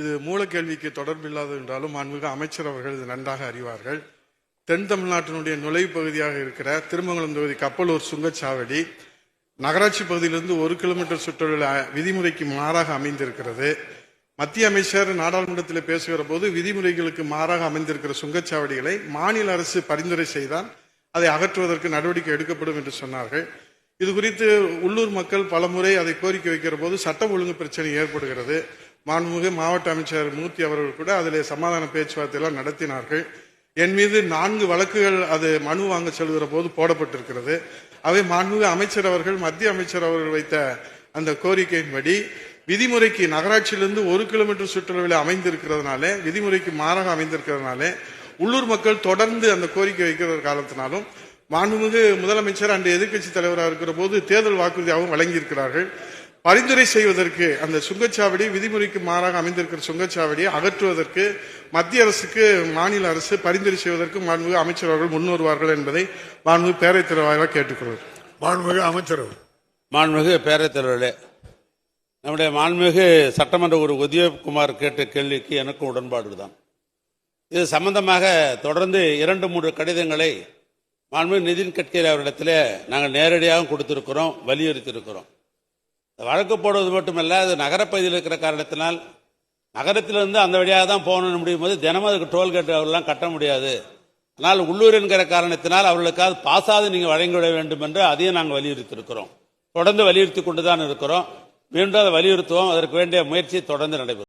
இது மூலக்கேள்விக்கு தொடர்பில்லாது என்றாலும் மாண்புமிகு அமைச்சர் அவர்கள் இது நன்றாக அறிவார்கள். தென் தமிழ்நாட்டினுடைய நுழைவு பகுதியாக இருக்கிற திருமங்கலம் தொகுதி கப்பலூர் சுங்கச்சாவடி நகராட்சி பகுதியிலிருந்து ஒரு கிலோமீட்டர் சுற்றுலா விதிமுறைக்கு மாறாக அமைந்திருக்கிறது. மத்திய அமைச்சர் நாடாளுமன்றத்தில் பேசுகிற போது விதிமுறைகளுக்கு மாறாக அமைந்திருக்கிற சுங்கச்சாவடிகளை மாநில அரசு பரிந்துரை செய்தால் அதை அகற்றுவதற்கு நடவடிக்கை எடுக்கப்படும் என்று சொன்னார்கள். இது குறித்து உள்ளூர் மக்கள் பலமுறை அதை கோரிக்கை வைக்கிற போது சட்டம் ஒழுங்கு பிரச்சனை ஏற்படுகிறது. மாண்புமிகு மாவட்ட அமைச்சர் மூர்த்தி அவர்கள் கூட அதில் சமாதான பேச்சுவார்த்தை எல்லாம் நடத்தினார்கள். என் மீது நான்கு வழக்குகள் அது மனு வாங்க செல்கிற போது போடப்பட்டிருக்கிறது. அவை மாண்புமிகு அமைச்சர் அவர்கள் மத்திய அமைச்சர் அவர்கள் வைத்த அந்த கோரிக்கையின்படி விதிமுறைக்கு நகராட்சியிலிருந்து ஒரு கிலோமீட்டர் சுற்றுலாவில் அமைந்திருக்கிறதுனாலே விதிமுறைக்கு மாறாக அமைந்திருக்கிறதுனாலே உள்ளூர் மக்கள் தொடர்ந்து அந்த கோரிக்கை வைக்கிற காலத்தினாலும் மாண்புமிகு முதலமைச்சர் அன்று எதிர்க்கட்சி தலைவராக இருக்கிற போது தேர்தல் வாக்குறுதியாகவும் வழங்கியிருக்கிறார்கள். பரிந்துரை செய்வதற்கு அந்த சுங்கச்சாவடி விதிமுறைக்கு மாறாக அமைந்திருக்கிற சுங்கச்சாவடியை அகற்றுவதற்கு மத்திய அரசுக்கு மாநில அரசு பரிந்துரை செய்வதற்கு மாண்புமிகு அமைச்சர் அவர்கள் முன் வருவார்கள் என்பதை மாண்புமிகு பேரவைத் தலைவராக கேட்டுக்கொள்கிறேன் மாண்புமிகு அமைச்சர். மாண்புமிகு பேரவைத் தலைவர்களே நம்முடைய மாண்புமிகு சட்டமன்ற ஒரு உதயகுமார் கேட்ட கேள்விக்கு எனக்கும் உடன்பாடு தான். இது சம்பந்தமாக தொடர்ந்து இரண்டு மூன்று கடிதங்களை மாண்புமிகு நிதின் கட்கரி அவரிடத்தில் நாங்கள் நேரடியாக கொடுத்திருக்கிறோம் வலியுறுத்தியிருக்கிறோம். வழக்கு போடுவது மட்டுமல்ல அது நகரப்பகுதியில் இருக்கிற காரணத்தினால் நகரத்திலிருந்து அந்த வழியாக தான் போகணும்னு முடியும் போது தினமும் அதுக்கு டோல்கேட் அவர்கள்லாம் கட்ட முடியாது. ஆனால் உள்ளூர் என்கிற காரணத்தினால் அவர்களுக்காக பாசாது நீங்கள் வழங்கிவிட வேண்டும் என்று அதையும் நாங்கள் வலியுறுத்தியிருக்கிறோம். தொடர்ந்து வலியுறுத்தி கொண்டு தான் இருக்கிறோம். மீண்டும் அதை வலியுறுத்துவோம். அதற்கு வேண்டிய முயற்சி தொடர்ந்து நடைபெறும்.